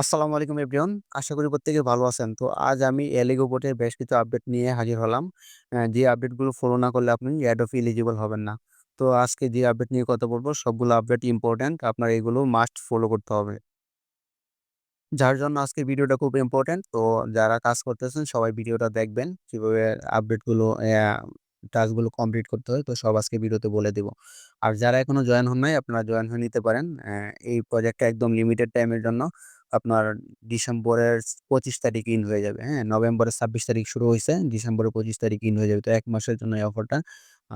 আসসালামু আলাইকুম এভরিওয়ান। আশা করি প্রত্যেকে ভালো আছেন। তো আজ আমি এলিগো বোটের বেশ কিছু আপডেট নিয়ে হাজির হলাম। যে আপডেটগুলো ফলো না করলে আপনি এডোফ এলিজিবল হবেন না। তো আজকে যে আপডেট নিয়ে কথা বলব, সবগুলো আপডেট ইম্পোর্টেন্ট। আপনার এগুলো মাস্ট ফলো করতে হবে। যার জন্য আজকের ভিডিওটা খুব ইম্পোর্টেন্ট। তো যারা কাজ করতেছেন, সবাই ভিডিওটা দেখবেন। কীভাবে আপডেটগুলো টাস্কগুলো কমপ্লিট করতে হয়। তো সব আজকে ভিডিওতে বলে দিব। আর যারা এখনও জয়েন হন নাই, আপনারা জয়েন হয়ে নিতে পারেন। এই প্রজেক্টটা একদম লিমিটেড টাইমের জন্য। আপনার ডিসেম্বরের ২৫ তারিখ ইন হয়ে যাবে, হ্যাঁ? নভেম্বরের ২৬ তারিখ শুরু হয়েছে ডিসেম্বরের ২৫ তারিখ ইন হয়ে যাবে। তো এক মাসের জন্য এই অফারটা।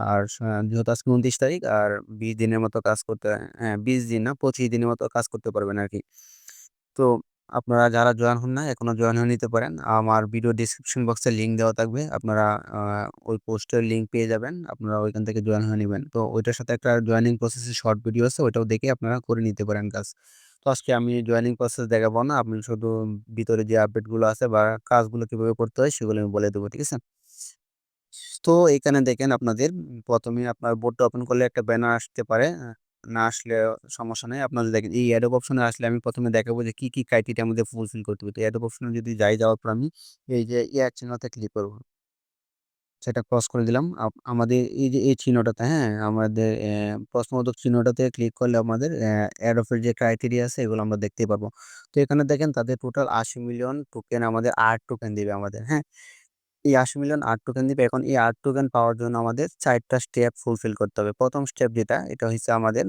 আর যেহেতু আজকে ২৯ তারিখ আর ২০ দিনের মতো কাজ করতে হ্যাঁ, ২০ দিন না ২৫ দিনের মতো কাজ করতে পারবেন আর কি তো আপনারা যারা জয়েন হন নাই এখনও জয়েন হয়ে নিতে পারেন। আমার ভিডিও ডেসক্রিপশন বক্সে লিঙ্ক দেওয়া থাকবে। আপনারা ওই পোস্টের লিঙ্ক পেয়ে যাবেন। আপনারা ওইখান থেকে জয়েন হয়ে নিবেন। তো ওইটার সাথে একটা জয়েনিং প্রসেসের শর্ট ভিডিও আছে ওইটাও দেখে আপনারা করে নিতে পারেন কাজ। তো আজকে আমি জয়েনিং প্রসেস দেখাবো না। আপনি শুধু ভিতরে যে আপডেটগুলো আছে বা কাজগুলো কীভাবে করতে হয় সেগুলো আমি বলে দেবো। ঠিক আছে? তো এখানে দেখেন আপনাদের প্রথমে আপনার বোর্ডটা ওপেন করলে একটা ব্যানার আসতে পারে। না আসলে সমস্যা নেই আপনারা দেখেন এই অ্যাডোব অপশনে আসলে আমি প্রথমে দেখাবো যে কি, কি ক্রাইটেরিয়া আমাদের ফুলফিল করতে হবে। তো অ্যাডোব অপশনে যদি যাই, যাওয়ার পর আমি এই যে এয়ার চিহ্নতে ক্লিক করব। সেটা ক্রস করে দিলাম। আমাদের এই যে এই চিহ্নটাতে, হ্যাঁ? আমাদের প্রশ্নবোধক চিহ্নটাতে ক্লিক করলে আমাদের অ্যাডোফের যে ক্রাইটেরিয়া আছে এগুলো আমরা দেখতে পারব। তো এখানে দেখেন তাদের টোটাল ৮০ মিলিয়ন টোকেন আমাদের আর্ট টোকেন দিবে আমাদের, হ্যাঁ? এই ৮০ মিলিয়ন আর্ট টোকেন দিবে। এখন এই আর্ট টোকেন পাওয়ার জন্য আমাদের চারটা স্টেপ ফুলফিল করতে হবে। প্রথম স্টেপ যেটা, এটা হচ্ছে আমাদের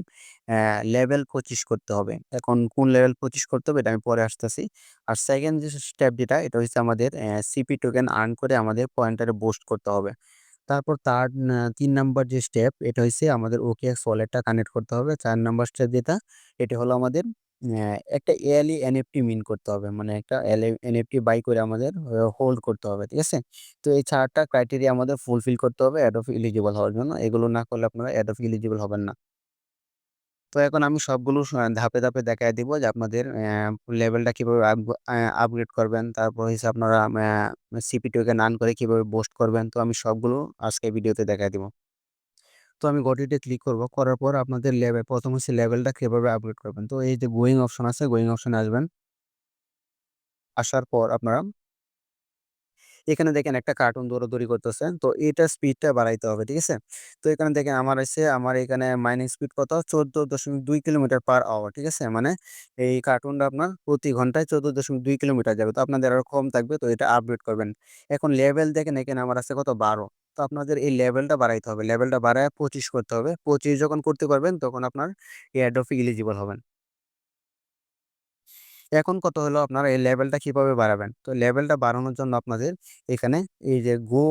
লেভেল ২৫ করতে হবে। এখন কোন লেভেল ২৫ করতে হবে এটা আমি পরে আসতেছি। আর সেকেন্ড যে স্টেপ যেটা, এটা হচ্ছে আমাদের সিপি টোকেন আর্ন করে আমাদের পয়েন্টারে বুস্ট করতে হবে। তারপর তার তিন ৩ নাম্বার যে স্টেপ, এটা হচ্ছে আমাদের OKX ওয়ালেটটা কানেক্ট করতে হবে। চার নাম্বার স্টেপ যেটা, এটা হলো আমাদের অ্যা একটা ইয়ারলি এনএফটি মিন করতে হবে। মানে একটা এলে এনএফটি বাই করে আমাদের হোল্ড করতে হবে। ঠিক আছে? তো এই ৪ টা ক্রাইটেরিয়া আমাদের ফুলফিল করতে হবে অ্যাডোব এলিজিবল হওয়ার জন্য। এগুলো না করলে আপনারা অ্যাডোব এলিজিবল হবেন না। তো এখন আমি সবগুলো ধাপে, ধাপে দেখায় দিব যে আপনাদের লেভেলটা কীভাবে আপগ্রেড করবেন। তারপর হইছে আপনারা ম্যা সিপি টোকেন আর্ন করে কীভাবে বুস্ট করবেন। তো আমি সবগুলো আজকে ভিডিওতে দেখায় দিব। তো আমি গট ইট এ ক্লিক করব। করার পর আপনাদের লেভেল ১ম হচ্ছে লেভেলটা কীভাবে আপগ্রেড করবেন। তো এই যে গোয়িং অপশন আছে, গোয়িং অপশনে আসবেন। আসার পর আপনারা এখানে দেখেন একটা কার্টুন দৌড়াদৌড়ি করতেছে। তো এটার স্পিডটা বাড়াইতে হবে। ঠিক আছে? তো এখানে দেখেন আমার হইছে আমার এখানে মাইনিং স্পিড কত? ১৪.২ কিলোমিটার পার আওয়ার। ঠিক আছে? মানে এই কার্টুনটা আপনার প্রতি ঘন্টায় ১৪.২ কিলোমিটার যাবে। তো আপনাদের আরও কম থাকবে। তো এটা আপডেট করবেন। এখন লেভেল দেখেন এখানে আমার আছে কত? ১২ তো আপনাদের এই লেভেলটা বাড়াইতে হবে। লেভেলটা বাড়ায় ২৫ করতে হবে। ২৫ যখন করতে পারবেন তখন আপনার এয়ারড্রপ এ এলিজিবল হবেন। এখন কত হলো আপনারা এই লেভেলটা কীভাবে বাড়াবেন? তো লেভেলটা বাড়ানোর জন্য আপনাদের এখানে এই যে গো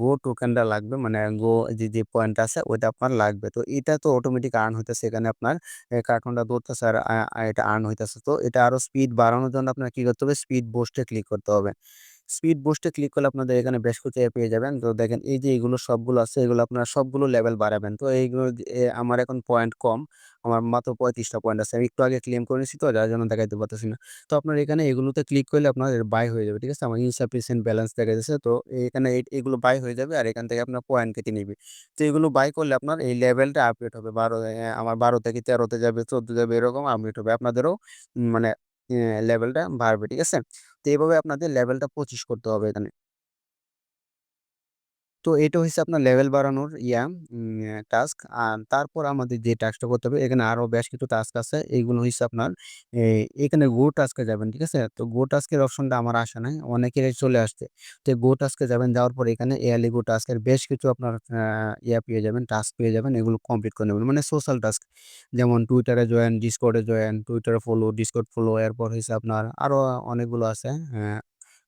গো টোকেনটা লাগবে। মানে গো যে, যে পয়েন্টটা আছে ওইটা আপনার লাগবে। তো এটা তো অটোমেটিক আর্ন হইতেছে এখানে আপনার কার্টুনটা দৌড়তেছে আর এটা আর্ন হইতেছে। তো এটা আরও স্পিড বাড়ানোর জন্য আপনার কি করতে হবে? স্পিড বুস্ট ক্লিক করতে হবে। স্পিড বুস্ট ক্লিক করলে আপনাদের এখানে বেশ কিছু অ্যাপ পেয়ে যাবেন। তো দেখেন এই যে এগুলো সবগুলো আছে এগুলো আপনারা সবগুলো লেভেল বাড়াবেন। তো এইগুলো আমার এখন পয়েন্ট কম। আমার মাত্র পঁয়ত্রিশটা পয়েন্ট আছে। আমি একটু আগে ক্লেম করে নিছি তো যার জন্য দেখাইতে পারতেছি না। তো আপনার এখানে এগুলোতে ক্লিক করলে আপনার বাই হয়ে যাবে। ঠিক আছে? আমার ইনসাফিসিয়েন্ট ব্যালেন্স দেখা যাচ্ছে তো এখানে এগুলো বাই হয়ে যাবে আর এখান থেকে আপনার পয়েন্ট কেটে নিবে। তো এগুলো বাই করলে আপনার এই লেভেলটা আপডেট হবে। বারো আমার ১২ থেকে তেরোতে যাবে, ১৪ যাবে এরকম আপডেট হবে। আপনাদেরও মানে লেভেলটা বাড়বে। ঠিক আছে? তো এইভাবে আপনাদের লেভেলটা ২৫ করতে হবে এখানে। তো এটা হচ্ছে আপনার লেভেল বাড়ানোর ইয়া টাস্ক। আর তারপর আমাদের যে টাস্কটা করতে হবে এখানে আরও বেশ কিছু টাস্ক আছে। এইগুলো হচ্ছে আপনার এখানে গো টাস্কে যাবেন। ঠিক আছে? তো গো টাস্কের অপশনটা আমার আসে নাই। অনেকেরই চলে আসছে। তো গো টাস্কে যাবেন, যাওয়ার পর এখানে এয়ারলি গো টাস্কের বেশ কিছু আপনার ইয়া পেয়ে যাবেন, টাস্ক পেয়ে যাবেন। এগুলো কমপ্লিট করে নেবেন। মানে সোশ্যাল টাস্ক। যেমন টুইটারে জয়েন, এ join, Twitter follow, Discord follow এরপর হচ্ছে আপনার আরও অনেকগুলো আছে।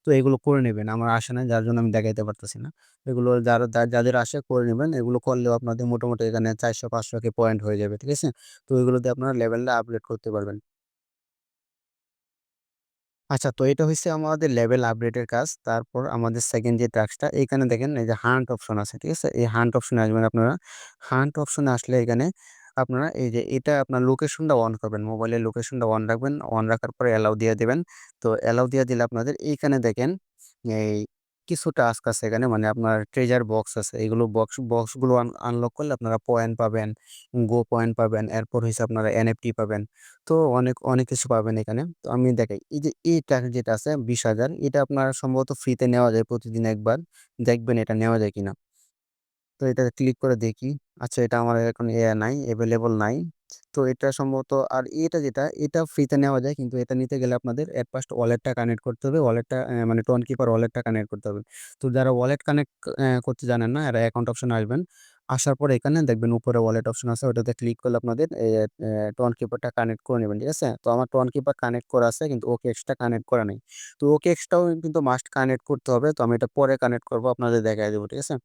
তো এগুলো করে নিবেন। আমার আসে নাই, যার জন্য আমি দেখাইতে পারতেছি না। এগুলো যারা যাদের আসে করে নেবেন, এগুলো করলেও আপনাদের মোটামুটি এখানে চারশো, পাঁচশো কে পয়েন্ট হয়ে যাবে। ঠিক আছে? তো এগুলো দিয়ে আপনারা লেভেলটা আপগ্রেড করতে পারবেন। আচ্ছা তো এটা হচ্ছে আমাদের লেভেল আপগ্রেডের কাজ। তারপর আমাদের সেকেন্ড যে টাস্কটা এখানে দেখেন এই যে হান্ট অপশন আছে। ঠিক আছে? এই হান্ট অপশনে আসবেন আপনারা। হান্ট অপশনে আসলে এখানে আপনারা এই যে এটা আপনার লোকেশনটা অন করবেন। মোবাইলের লোকেশনটা অন রাখবেন। অন রাখার পরে অ্যালাউ দিয়ে দেবেন তো অ্যালাউ দিয়ে দিলে আপনাদের এইখানে দেখেন এই কিছু টাস্ক আছে এখানে মানে আপনার ট্রেজার বক্স আছে। এগুলো বক্স বক্সগুলো আন আনলক করলে আপনারা পয়েন্ট পাবেন, গো পয়েন্ট পাবেন। এরপর হইছে আপনারা এনএফটি পাবেন। তো অনেক, অনেক কিছু পাবেন এখানে। তো আমি দেখাই। এই যে এই টাকা যেটা আছে ২০,০০০ এটা আপনার সম্ভবত ফ্রিতে নেওয়া যায় প্রতিদিন একবার। দেখবেন এটা নেওয়া যায় কিনা। তো এটা ক্লিক করে দেখি। আচ্ছা এটা আমার এখন এ নাই, অ্যাভেলেবল নাই। তো এটা সম্ভবত আর এটা যেটা, এটা ফ্রিতে নেওয়া যায়। কিন্তু এটা নিতে গেলে আপনাদের এট ফার্স্ট ওয়ালেটটা কানেক্ট করতে হবে। ওয়ালেটটা মানে টোন কিপার ওয়ালেটটা কানেক্ট করতে হবে। তো যারা ওয়ালেট কানেক্ট করতে জানেন না, এরা অ্যাকাউন্ট অপশন আসবেন। আসার পরে এখানে দেখবেন উপরে ওয়ালেট অপশন আছে। ওটাতে ক্লিক করলে আপনাদের টোন কিপারটা কানেক্ট করে নেবেন ঠিক আছে? তো আমার টোন কিপার কানেক্ট করা আছে কিন্তু ওকেএক্সটা কানেক্ট করা নাই। তো ওকে এক্সটাও কিন্তু মাস্ট কানেক্ট করতে হবে। তো আমি এটা পরে কানেক্ট করব আপনাদের দেখায় দেবো ঠিক আছে?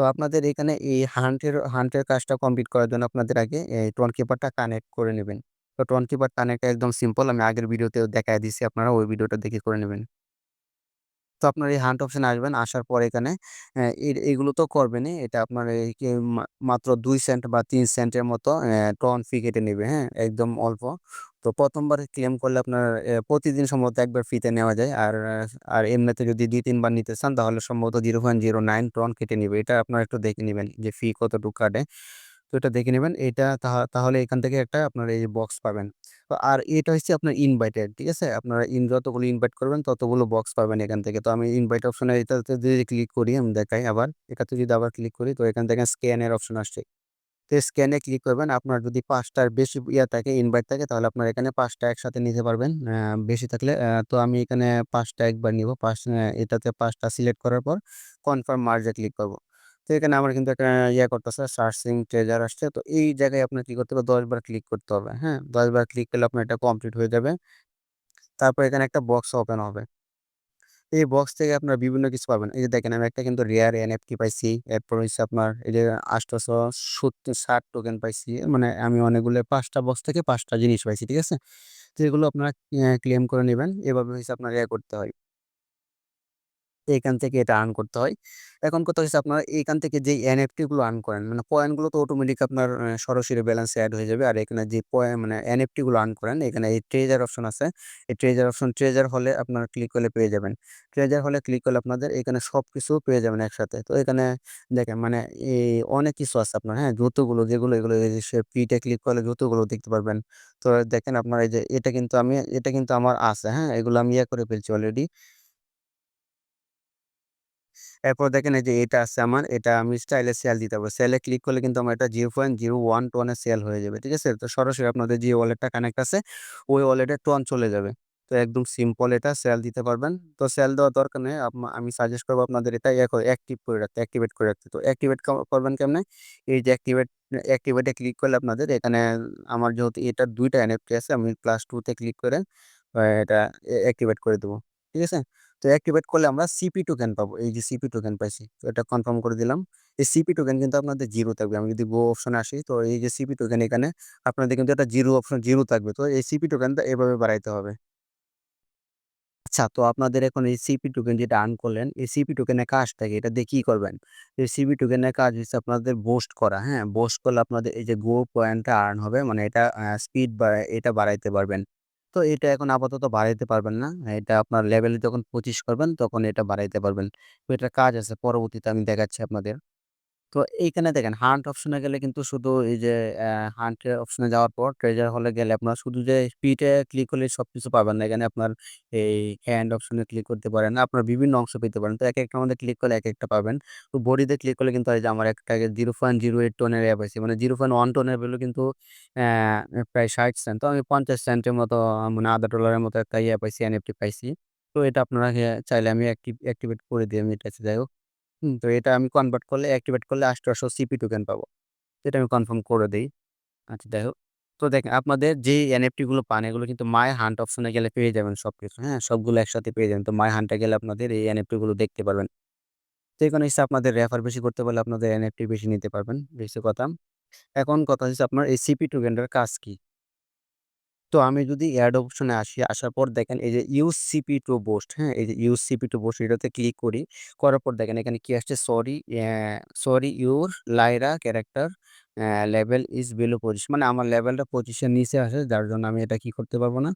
তো আপনাদের এখানে এই হান্টের হান্টের কাজটা কমপ্লিট করার জন্য আপনাদের আগে এই টোন কিপারটা কানেক্ট করে নেবেন তো টোন কিপার কানেক্ট একদম সিম্পল। আমি আগের ভিডিওতেও দেখায় দিছি। আপনারা ওই ভিডিওটা দেখে করে নিবেন। তো আপনার এই হান্ট অপশনে আসবেন। আসার পর এখানে এগুলো তো করবেনই। এটা আপনার মাত্র দুই সেন্ট বা তিন সেন্টের মতো টন ফি কেটে নিবে, হ্যাঁ? একদম অল্প। তো প্রথমবার ক্লেম করলে আপনার প্রতিদিন সম্ভবত একবার ফিতে নেওয়া যায়। আর আর এমনিতে যদি দুই তিনবার নিতে চান তাহলে সম্ভবত zero point zero nine ton কেটে নিবে। এটা আপনারা একটু দেখে নেবেন যে ফি কতটুকু কাটে। তো এটা দেখে নেবেন এটা তাহা তাহলে এখান থেকে একটা আপনার এই বক্স পাবেন। আর এটা হচ্ছে আপনার ইনভাইটেড, ঠিক আছে? আপনারা ইন যতগুলো ইনভাইট করবেন ততগুলো বক্স পাবেন এখান থেকে। তো আমি ইনভাইট অপশনে এটাতে যদি ক্লিক করি আমি দেখাই আবার। এটাতে যদি আবার ক্লিক করি তো এখান থেকে স্ক্যানের অপশন আসছে। তো স্ক্যানে ক্লিক করবেন। আপনার যদি পাঁচটার বেশি ইয়া থাকে ইনভাইট থাকে তাহলে আপনার এখানে পাঁচটা একসাথে নিতে পারবেন। বেশি থাকলে তো আমি এখানে পাঁচটা একবার নিবো। ৫ অ্যা এটাতে পাঁচটা সিলেক্ট করার পর কনফার্ম মার্জে ক্লিক করব। তো এখানে আমার কিন্তু একটা ইয়ে করতেছে সার্চিং ট্রেজার আসছে। তো এই জায়গায় আপনার কি করতে হবে ১০ বার ক্লিক করতে হবে। হ্যাঁ? ১০ বার ক্লিক করলে আপনার এটা কমপ্লিট হয়ে যাবে। তারপর এখানে একটা বক্স ওপেন হবে। এই বক্স থেকে আপনার বিভিন্ন কিছু পাবেন। এই যে দেখেন, আমি একটা কিন্তু রেয়ার এন এনএফটি পাইছি। এরপর হইছে আপনার, এই যে ৮৬০ টোকেন পাইছি। মানে আমি অনেকগুলো পাঁচটা বক্স থেকে পাঁচটা জিনিস পাইছি। ঠিক আছে? তো এগুলো আপনারা ক্লেম করে নেবেন এভাবে হচ্ছে আপনার ইয়ে করতে হয়। এখান থেকে এটা আর্ন করতে হয়। এখন কথা হচ্ছে আপনারা এইখান থেকে যেই এনএফটি গুলো আর্ন করেন, মানে পয়েন্টগুলো তো অটোমেটিক আপনার সরাসরি ব্যালেন্সে এড হয়ে যাবে। আর এখানে যে পয়ে মানে এনএফটি গুলো আর্ন করেন, এখানে এই ট্রেজার অপশন আছে। এই ট্রেজার অপশন ট্রেজার হলে আপনার ক্লিক করলে পেয়ে যাবেন। ট্রেজার হলে ক্লিক করলে আপনাদের এখানে সবকিছু পেয়ে যাবেন একসাথে। তো এখানে দেখেন মানে এই অনেক কিছু আছে আপনার, হ্যাঁ? জুতোগুলো যেগুলো এগুলো ফিটে ক্লিক করলে জুতোগুলো দেখতে পারবেন। তো দেখেন আপনার এই যে এটা কিন্তু আমি এটা কিন্তু আমার আছে, হ্যাঁ? এগুলো আমি ইয়ে করে ফেলছি অলরেডি। এরপর দেখেন এই যে এটা আছে আমার, এটা আমি স্টাইলে সেল দিতে পারব। সেলে ক্লিক করলে কিন্তু আমার এটা 0.01 টনে সেল হয়ে যাবে। ঠিক আছে? তো সরাসরি আপনাদের যে ওয়ালেটটা কানেক্ট আছে, ওই ওয়ালেটে টন চলে যাবে। তো একদম সিম্পল এটা সেল দিতে পারবেন। তো সেল দেওয়ার দরকার নেই। আমি সাজেস্ট করব আপনাদের এটা অ্যাক্টিভ করে রাখতে, অ্যাক্টিভেট করে রাখতে। তো অ্যাক্টিভেট করবেন কেমনে? এই যে অ্যাক্টিভেট অ্যাক্টিভেটে ক্লিক করলে আপনাদের এখানে আমার যেহেতু এটার ২ টা এনএফটি আছে, আমি প্লাস টুতে ক্লিক করে এটা অ্যাক্টিভেট করে দেবো ঠিক আছে? তো অ্যাক্টিভেট করলে আমরা সিপি টোকেন পাবো। এই যে সিপি টোকেন পাইছি। তো এটা কনফার্ম করে দিলাম। এই সিপি টোকেন কিন্তু আপনাদের জিরো থাকবে। আমি যদি গো অপশনে আসি তো এই যে সিপি টোকেন এখানে আপনাদের কিন্তু একটা জিরো অপশন জিরো থাকবে। তো এই সিপি টোকেনটা এভাবে বাড়াইতে হবে। আচ্ছা তো আপনাদের এখন এই সিপি টোকেন যেটা আর্ন করলেন, এই সিপি টোকেনের কাজটা কি? এটা দিয়ে কী করবেন? এই সিপি টোকেনের কাজ হচ্ছে আপনাদের বোস্ট করা, হ্যাঁ? বোস্ট করলে আপনাদের এই যে গো পয়েন্টটা আর্ন হবে। মানে এটা স্পিড বা এটা বাড়াইতে পারবেন। তো এটা এখন আপাতত বাড়াইতে পারবেন না। এটা আপনার লেভেলে যখন ২৫ করবেন, তখন এটা বাড়াইতে পারবেন। তো কাজ আছে, পরবর্তীতে আমি দেখাচ্ছি আপনাদের। তো এইখানে দেখেন হান্ট অপশনে গেলে কিন্তু শুধু এই যে হান্ট অপশনে যাওয়ার পর ট্রেজার হলে গেলে আপনার শুধু যে স্পিডে ক্লিক করলেই সবকিছু পাবেন না। এখানে আপনার এই হ্যান্ড অপশনে ক্লিক করতে পারেন। আপনার বিভিন্ন অংশ পেতে পারেন। তো এক একটা মধ্যে ক্লিক করলে এক একটা পাবেন। তো বডিতে ক্লিক করলে কিন্তু এই যে আমার একটা 0.08 টোনের অ্যাপ আছে। মানে 0.1 টোনের ভ্যালু কিন্তু প্রায় ৬০ সেন্ট। তো আমি ৫০ সেন্টের মতো মানে $০.৫ মতো একটা ইয়া পাইছি, এনএফটি পাইছি। তো এটা আপনারা চাইলে আমি অ্যাক্টিভ অ্যাক্টিভেট করে দিই আমি এটা যাই হোক। হুম, তো এটা আমি কনভার্ট করলে অ্যাক্টিভেট করলে ৮৮০০ সিপি টোকেন পাবো। এটা আমি কনফার্ম করে দিই আচ্ছা যাই হোক। তো দেখেন আপনাদের যেই এনএফটি গুলো পান এগুলো কিন্তু মাই হান্ট অপশনে গেলে পেয়ে যাবেন সবকিছু। হ্যাঁ? সবগুলো একসাথে পেয়ে যাবেন। তো মাই হান্ট গেলে আপনাদের এই এনএফটি গুলো দেখতে পারবেন। তো এখানে হচ্ছে আপনাদের রেফার বেশি করতে পারলে আপনাদের এনএফটি বেশি নিতে পারবেন। বেশি কথা। এখন কথা হচ্ছে আপনার এই সিপি টোকেনটার কাজ কি? তো আমি যদি অ্যাড অপশনে আসি, আসার পর দেখেন এই যে ইউসিপি টু বোস্ট হ্যাঁ? এই যে ইউসিপি টু বোস্ট এটাতে ক্লিক করি। করার পর দেখেন এখানে কি আসছে sorry sorry your Lyra character level is below পঁচিশ মানে আমার লেভেলটা পঁচিশের নিচে আসে, যার জন্য আমি এটা কি করতে পারব না?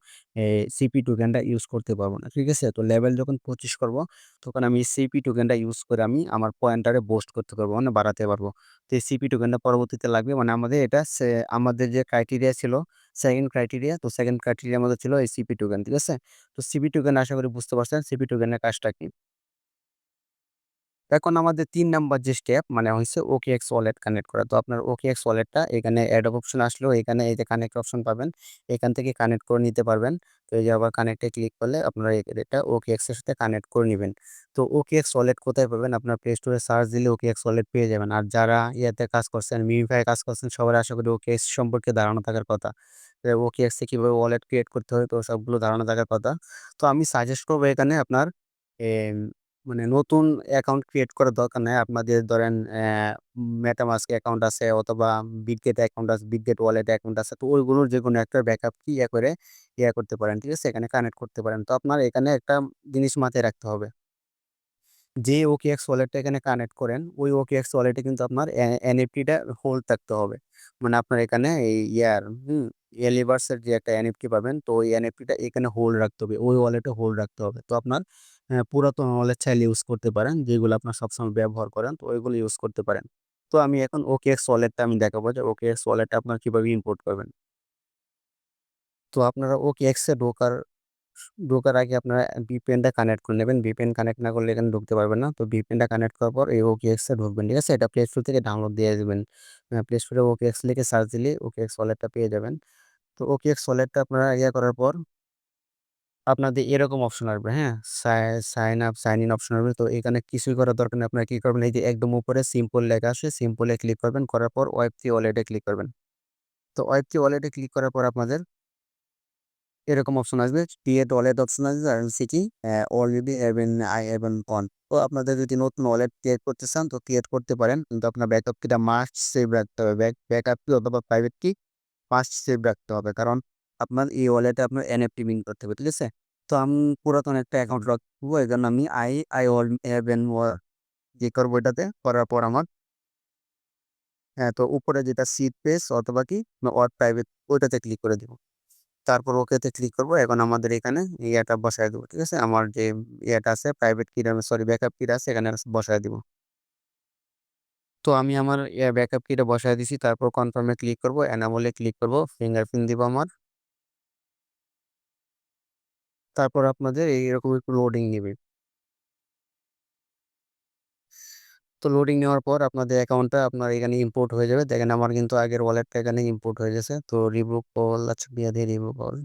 সিপি টোকেনটা ইউজ করতে পারব না, ঠিক আছে? তো লেভেল যখন পঁচিশ করব, তখন আমি সিপি টোকেনটা ইউজ করে আমি আমার পয়েন্টারে বোস্ট করতে পারব মানে বাড়াতে পারব। তো এই সিপি টোকেনটা পরবর্তীতে লাগবে মানে আমাদের এটা আমাদের যে ক্রাইটেরিয়া ছিল সেকেন্ড ক্রাইটেরিয়া তো সেকেন্ড ক্রাইটেরিয়ার মধ্যে ছিল এই সিপি টোকেন ঠিক আছে? তো সিপি টোকেন আশা করি বুঝতে পারছেন সিপি টোকেনের কাজটা কি? এখন আমাদের তিন নাম্বার যে স্টেপ মানে হচ্ছে ওকে এক্স ওয়ালেট কানেক্ট করা। তো আপনার ওকে এক্স ওয়ালেটটা এখানে অ্যাড অপশন আসলেও এখানে এই যে কানেক্ট অপশন পাবেন। এখান থেকে কানেক্ট করে নিতে পারবেন। তো এই যে আবার কানেক্টে ক্লিক করলে আপনারা এটা OKX এর সাথে কানেক্ট করে নেবেন তো ওকে এক্স ওয়ালেট কোথায় পাবেন? আপনার প্লে স্টোরে সার্চ দিলে ওকে এক্স ওয়ালেট পেয়ে যাবেন। আর যারা ইয়াতে কাজ করছেন, মিমিফাই কাজ করছেন সবার আশা করি OKX সম্পর্কে ধারণা থাকার কথা। OKX এ কীভাবে ওয়ালেট ক্রিয়েট করতে হয় তো সবগুলো ধারণা থাকার কথা। তো আমি সাজেস্ট করব এখানে আপনার মানে নতুন অ্যাকাউন্ট ক্রিয়েট করার দরকার নাই। আপনাদের ধরেন মেটামাস্ক অ্যাকাউন্ট আছে অথবা বিটগেট অ্যাকাউন্ট আছে, বিটগেট ওয়ালেট অ্যাকাউন্ট আছে। তো ওইগুলোর যে কোনো একটা ব্যাকআপ কি ইয়ে করে ইয়া করতে পারেন। ঠিক আছে? এখানে কানেক্ট করতে পারেন। তো আপনার এখানে একটা জিনিস মাথায় রাখতে হবে। যে OKX ওয়ালেটটা এখানে কানেক্ট করেন, ওই OKX ওয়ালেটে কিন্তু আপনার এনএফটিটা হোল্ড থাকতে হবে। মানে আপনার এখানে এই ইয়ার হুম, এলিভার্সের যে একটা এনএফটি পাবেন, তো ওই এনএফটিটা এখানে হোল্ড রাখতে হবে। ওই ওয়ালেটে হোল্ড রাখতে হবে। তো আপনার পুরাতন ওয়ালেট চাইলে ইউজ করতে পারেন, যেগুলো আপনার সবসময় ব্যবহার করেন, তো ওইগুলো ইউজ করতে পারেন। তো আমি এখন OKX ওয়ালেটটা আমি দেখাবো যে ওকে এক্স ওয়ালেটটা আপনার কীভাবে ইম্পোর্ট করবেন। তো আপনারা OKX এ ঢোকার ঢোকার আগে আপনারা ভিপিএনটা কানেক্ট করে নেবেন। ভিপিএন কানেক্ট না করলে এখানে ঢুকতে পারবেন না। তো ভিপিএনটা কানেক্ট করার পর এই OKX এক্সে ঢুকবেন। ঠিক আছে? এটা প্লে স্টোর থেকে ডাউনলোড দিয়ে দিবেন। প্লে স্টোরে OKX লিখে সার্চ দিলে OKX ওয়ালেটটা পেয়ে যাবেন। তো ওকে এক্স ওয়ালেটটা আপনারা ইয়ে করার পর আপনাদের এরকম অপশন আসবে, হ্যাঁ? সাই sign up, sign in option আসবে। তো এখানে কিছুই করার দরকার নেই। আপনারা কি করবেন? এই যে একদম উপরে সিম্পল লেখা আসে, সিম্পলে ক্লিক করবেন। করার পর ওয়েব3 ওয়ালেটে ক্লিক করবেন। তো ওয়েব3 ওয়ালেটে ক্লিক করার পর আপনাদের এরকম অপশন আসবে। ক্রিয়েট ওয়ালেট অপশন আসবে আর অ্যা already haven I even on. তো আপনাদের যদি নতুন ওয়ালেট ক্রিয়েট করতে চান তো ক্রিয়েট করতে পারেন। কিন্তু আপনার ব্যাকআপ কিটা মাস্ট সেভ রাখতে হবে। ব্যাক ব্যাকআপ কি অথবা প্রাইভেট কি মাস্ট সেভ রাখতে হবে। কারণ আপনার এই ওয়ালেটে আপনার এনএফটি মিন্ট করতে হবে। ঠিক আছে? তো আমি পুরাতন একটা অ্যাকাউন্ট রাখব। এজন্য আমি আই আই অল হ্যাভেন ওয়া কি করব এটাতে। করার পর আমার হ্যাঁ, তো উপরে যেটা সিট পেজ অথবা কি অর প্রাইভেট ওইটাতে ক্লিক করে দিব। তারপর ওকেতে ক্লিক করব। এখন আমাদের এখানে ইয়াটা বসায় দেবো ঠিক আছে? আমার যে ইয়াটা আছে প্রাইভেট কিটা সরি ব্যাকআপ কিটা আছে এখানে বসায় দিব। তো আমি আমার ইয়া ব্যাকআপ কিটা বসায় দিছি। তারপর কনফার্মে ক্লিক করব। এনাবল এ ক্লিক করব। ফিঙ্গারপ্রিন্ট দিব আমার। তারপর আপনাদের এইরকম একটু লোডিং নিবে। তো লোডিং নেওয়ার পর আপনাদের অ্যাকাউন্টটা আপনার এখানে ইম্পোর্ট হয়ে যাবে। দেখেন আমার কিন্তু আগের ওয়ালেটটা এখানে ইম্পোর্ট হয়ে গেছে। তো রিভোক কল আচ্ছা দিয়া দেই রিভোক কল।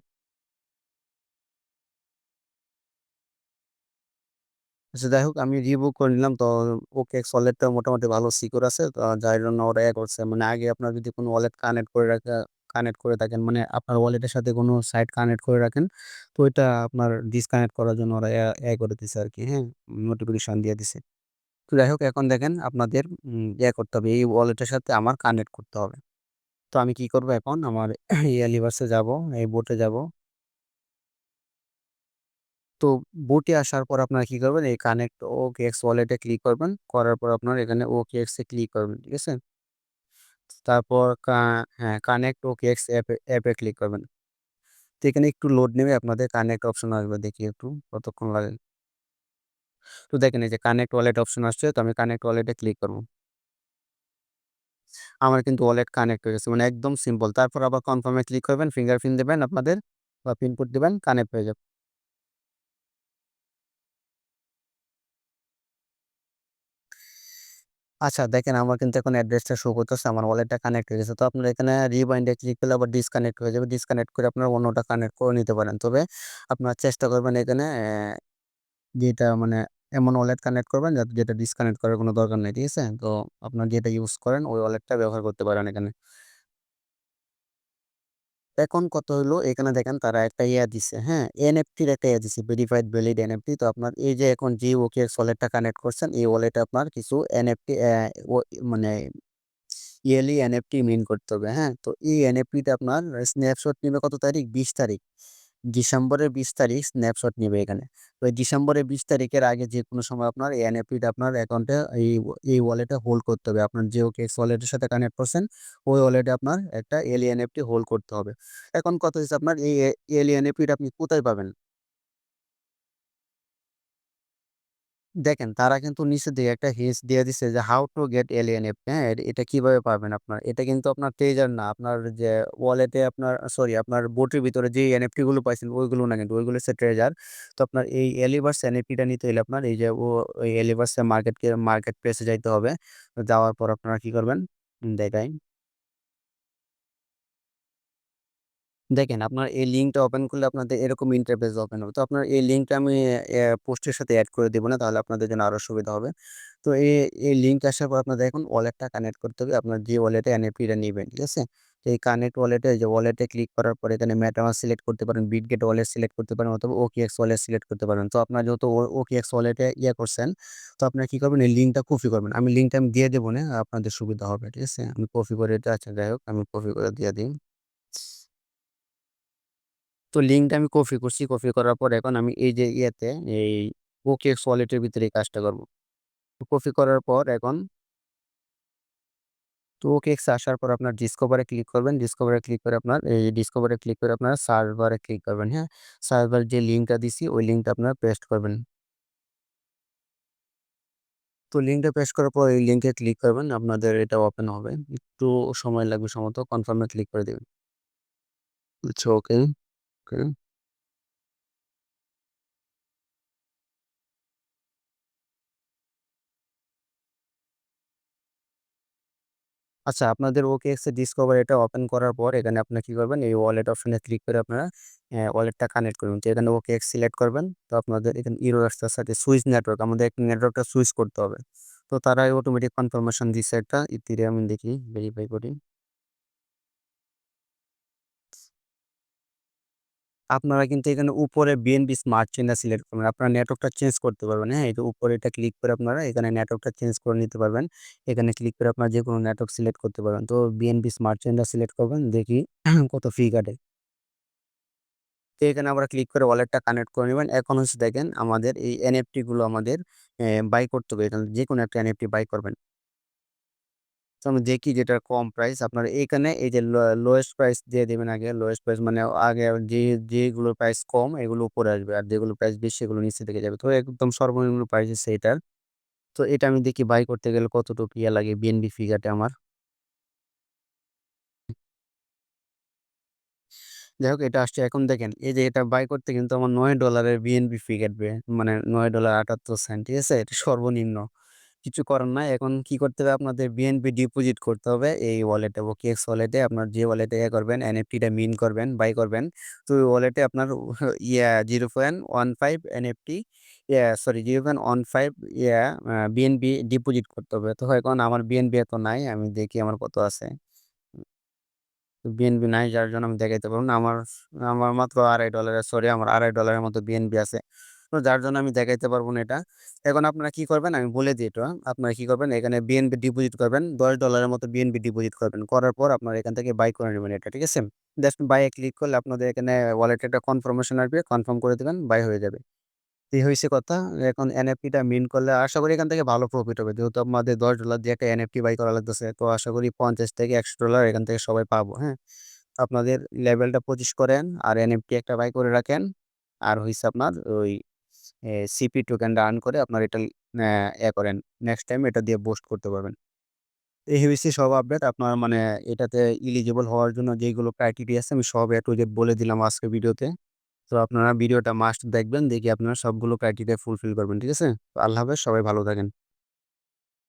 আচ্ছা যাই হোক, আমি রিভোক করে নিলাম। তো ওকে ওয়ালেটটা মোটামুটি ভালো সিকিউর আছে। তো যার জন্য ওরা ইয়া করছে। মানে আগে আপনার যদি কোনো ওয়ালেট কানেক্ট করে রাখা কানেক্ট করে থাকেন মানে আপনার ওয়ালেটের সাথে কোনো সাইট কানেক্ট করে রাখেন। তো ওইটা আপনার ডিসকানেক্ট করার জন্য ওরা ইয়া করে দিছে আরকি, হ্যাঁ? নোটিফিকেশন দিয়ে দিছে। তো যাই হোক এখন দেখেন আপনাদের ইয়া করতে হবে। এই ওয়ালেটের সাথে আমার কানেক্ট করতে হবে। তো আমি কি করব এখন আমার ইয়ালিভার্সে যাব, এই বোটে যাব। তো বোটে আসার পর আপনারা কি করবেন? এই কানেক্ট OKX ওয়ালেটে ক্লিক করবেন। করার পর আপনার এখানে OKX এ ক্লিক করবেন। ঠিক আছে? তারপর হ্যাঁ, কানেক্ট OKX অ্যাপে অ্যাপে ক্লিক করবেন। তো এখানে একটু লোড নেবে আপনাদের কানেক্ট অপশন আসবে দেখি একটু কতক্ষণ লাগে। তো দেখেন এই যে কানেক্ট ওয়ালেট অপশন আসছে। তো আমি কানেক্ট ওয়ালেটে ক্লিক করব। আমার কিন্তু ওয়ালেট কানেক্ট হয়ে গেছে। মানে একদম সিম্পল। তারপর আবার কনফার্মে ক্লিক করবেন, ফিঙ্গারপ্রিন্ট দেবেন আপনাদের বা পিনকোড দিবেন, কানেক্ট হয়ে যাবে। আচ্ছা দেখেন আমার কিন্তু এখন অ্যাড্রেসটা শো করতেছে। আমার ওয়ালেটটা কানেক্ট হয়ে গেছে। তো আপনার এখানে রিমাইন্ডে ক্লিক করলে আবার ডিসকানেক্ট হয়ে যাবে। ডিসকানেক্ট করে আপনার অন্যটা কানেক্ট করে নিতে পারেন। তবে আপনার চেষ্টা করবেন এখানে যেটা মানে এমন ওয়ালেট কানেক্ট করবেন যাতে যেটা ডিসকানেক্ট করার কোনো দরকার নেই। ঠিক আছে? তো আপনার যেটা ইউজ করেন, ওই ওয়ালেটটা ব্যবহার করতে পারেন এখানে। এখন কত হলো এখানে দেখেন তারা একটা ইয়া দিছে, হ্যাঁ? এনএফটির একটা ইয়া দিছে ভেরিফাইড ভ্যালিড এনএফটি। তো আপনার এই যে এখন যে ওকে ওয়ালেটটা কানেক্ট করছেন এই ওয়ালেটে আপনার কিছু এনএফটি মানে ইয়ারলি এনএফটি মিন করতে হবে, হ্যাঁ? তো এই এনএফটিটা আপনার স্ন্যাপশট নেবে কত তারিখ? ২০ তারিখ। ডিসেম্বরের ২০ তারিখ স্ন্যাপশট নেবে এখানে। তো ডিসেম্বরের ২০ তারিখের আগে যে কোনো সময় আপনার এনএফটিটা আপনার অ্যাকাউন্টে এই এই ওয়ালেটে হোল্ড করতে হবে। আপনার যে ওকে ওয়ালেটের সাথে কানেক্ট করছেন, ওই ওয়ালেটে আপনার একটা এল এনএফটি হোল্ড করতে হবে। এখন কথা হচ্ছে আপনার এই এল এন এনএফটিটা আপনি কোথায় পাবেন? দেখেন, তারা কিন্তু নিচের দিকে একটা হিন্টস দিয়ে দিছে যে how to get alien app হ্যাঁ? এটা কীভাবে পাবেন আপনার? এটা কিন্তু আপনার ট্রেজার না। আপনার যে ওয়ালেটে আপনার সরি আপনার বোটের ভিতরে যে এনএফটি গুলো পাইছেন, ওইগুলো না কিন্তু, ওইগুলো হচ্ছে ট্রেজার। তো আপনার এই এলিভার্স এনএফটিটা নিতে হইলে আপনার এই যে, ও, ওই মার্কেটকে মার্কেট প্লেসে যাইতে হবে। যাওয়ার পর আপনারা কি করবেন? দেখাই। দেখেন আপনার এই লিঙ্কটা ওপেন করলে আপনাদের এরকম ইন্টারফেস ওপেন হবে। তো আপনার এই লিঙ্কটা আমি পোস্টের সাথে অ্যাড করে দিব না। তাহলে আপনাদের জন্য আরও সুবিধা হবে। তো এই, এই লিঙ্ক আসার পর আপনাদের এখন ওয়ালেটটা কানেক্ট করতে হবে। আপনার যে ওয়ালেটে এনএফটিটা নেবেন ঠিক আছে? তো এই কানেক্ট ওয়ালেটে যে ওয়ালেটে ক্লিক করার পরে এখানে মেটামাস্ক সিলেক্ট করতে পারেন, বিটগেট ওয়ালেট সিলেক্ট করতে পারেন অথবা OKX ওয়ালেট সিলেক্ট করতে পারেন। তো আপনার যেহেতু ও OKX ওয়ালেটে ইয়ে করছেন, তো আপনারা কী করবেন এই লিঙ্কটা কপি করবেন। আমি লিঙ্কটা আমি দিয়ে দেবো না, আপনাদের সুবিধা হবে, ঠিক আছে? আমি কপি করে এটা আচ্ছা যাই হোক আমি কপি করে দিয়ে দিই। তো লিঙ্কটা আমি কপি করছি। কপি করার পর এখন আমি এই যে ইয়েতে এই OKX ওয়ালেটের ভিতরে এই কাজটা করব। কপি করার পর এখন তো OKX এ আসার পর আপনার ডিসকভার ক্লিক করবেন। ডিসকভারে ক্লিক করে আপনার এই ডিসকভার ক্লিক করে আপনার সার্চ বারে ক্লিক করবেন, হ্যাঁ? সার্চ বারে যে লিঙ্কটা দিছি ওই লিঙ্কটা আপনার পেস্ট করবেন। তো লিঙ্কটা পেস্ট করার পর এই লিঙ্কে ক্লিক করবেন। আপনাদের এটা ওপেন হবে। একটু সময় লাগবে সম্ভবত কনফার্মে ক্লিক করে দেবেন আচ্ছা ওকে, ওকে। আচ্ছা আপনাদের OKX এ ডিসকভার এটা ওপেন করার পর এখানে আপনারা কি করবেন? এই ওয়ালেট অপশনে ক্লিক করে আপনারা ওয়ালেটটা কানেক্ট করবেন। তো এখানে OKX সিলেক্ট করবেন। তো আপনাদের এখানে ইরর আসতেছে সুইচ নেটওয়ার্ক আমাদের একটা নেটওয়ার্কটা সুইচ করতে হবে। তো তারাই অটোমেটিক কনফার্মেশন দিছে একটা ইথেরিয়াম দেখি ভেরিফাই করি। আপনারা কিন্তু এখানে উপরে বিএনবি স্মার্ট চেইনটা সিলেক্ট করবেন। আপনারা নেটওয়ার্কটা চেঞ্জ করতে পারবেন, হ্যাঁ? এটা উপরে এটা ক্লিক করে আপনারা এখানে নেটওয়ার্কটা চেঞ্জ করে নিতে পারবেন। এখানে ক্লিক করে আপনারা যেকোনো নেটওয়ার্ক সিলেক্ট করতে পারবেন। তো বিএনবি স্মার্ট চেইনটা সিলেক্ট করবেন। দেখি কত ফি কাটে। তো এখানে আমরা ক্লিক করে ওয়ালেটটা কানেক্ট করে নেবেন এখন হচ্ছে দেখেন আমাদের এই এনএফটি গুলো আমাদের বাই করতে হবে। এখানে যে কোনো একটা এনএফটি বাই করবেন। তো আমি দেখি যেটা কম প্রাইস আপনারা এখানে এই যে লোয়েস্ট প্রাইস দিয়ে দিবেন আগে। লোয়েস্ট প্রাইস মানে আগে যে যেগুলোর প্রাইস কম, এগুলো উপরে আসবে। আর যেগুলোর প্রাইস বেশি সেগুলো নিচের দিকে যাবে। তো একদম সর্বনিম্ন প্রাইস হচ্ছে এটার। তো এটা আমি দেখি বাই করতে গেলে কতটুকু ইয়া লাগে বিএনবি ফি কাটে আমার। যাই হোক এটা আসছে এখন দেখেন, এই যে এটা বাই করতে কিন্তু আমার $৯ এর বিএনবি ফি কাটবে। মানে $৯.৭৮ ঠিক আছে? এটা সর্বনিম্ন। কিছু করার নাই। এখন কি করতে হবে আপনাদের বিএনপি ডিপোজিট করতে হবে এই ওয়ালেটে OKX ওয়ালেটে আপনার যে ওয়ালেটে ইয়ে করবেন এনএফটিটা মিন করবেন, বাই করবেন। তো ওই ওয়ালেটে আপনার yeah 0.15 NFT yeah sorry 0.15 yeah uh BNB deposit করতে হবে। তো এখন আমার বিএনবি এত নাই। আমি দেখি আমার কত আছে। বিএনবি নাই যার জন্য আমি দেখাইতে পারব না। আমার আমার মাত্র $2.5 এর সরি আমার আড়াই ডলারের মতো বিএনবি আছে। যার জন্য আমি দেখাইতে পারব না এটা। এখন আপনারা কি করবেন আমি বলে দিই এটা। আপনারা কি করবেন এখানে বিএনবি ডিপোজিট করবেন। দশ ডলারের মতো বিএনবি ডিপোজিট করবেন। করার পর আপনারা এখান থেকে বাই করে নেবেন এটা। ঠিক আছে? জাস্ট বাই এ ক্লিক করলে আপনাদের এখানে ওয়ালেটে একটা কনফার্মেশন আসবে। কনফার্ম করে দিবেন, বাই হয়ে যাবে। এই হইছে কথা। এখন এনএফটিটা মিন্ট করলে আশা করি এখান থেকে ভালো প্রফিট হবে। যেহেতু আমাদের $10 দিয়ে একটা এনএফটি বাই করা লাগতেছে। তো আশা করি $50-$100 এখান থেকে সবাই পাবো, হ্যাঁ? আপনাদের লেভেলটা 25 করেন আর এনএফটি একটা বাই করে রাখেন। আর হইছে আপনার ওই সিপি টোকেনটা আর্ন করে আপনার এটা, এ করেন। নেক্সট টাইম এটা দিয়ে বোস্ট করতে পারবেন। এই হিসেবে সব আপডেট। আপনার মানে এটাতে ইলিজিবল হওয়ার জন্য যেগুলো ক্রাইটেরিয়া আছে, আমি সব এ টু জেড বলে দিলাম আজকে ভিডিওতে। তো আপনারা ভিডিওটা মাস্ট দেখবেন। দেখি আপনারা সবগুলো ক্রাইটেরিয়া ফুলফিল করবেন। ঠিক আছে? আল্লাহ হাফেজ। সবাই ভালো থাকেন।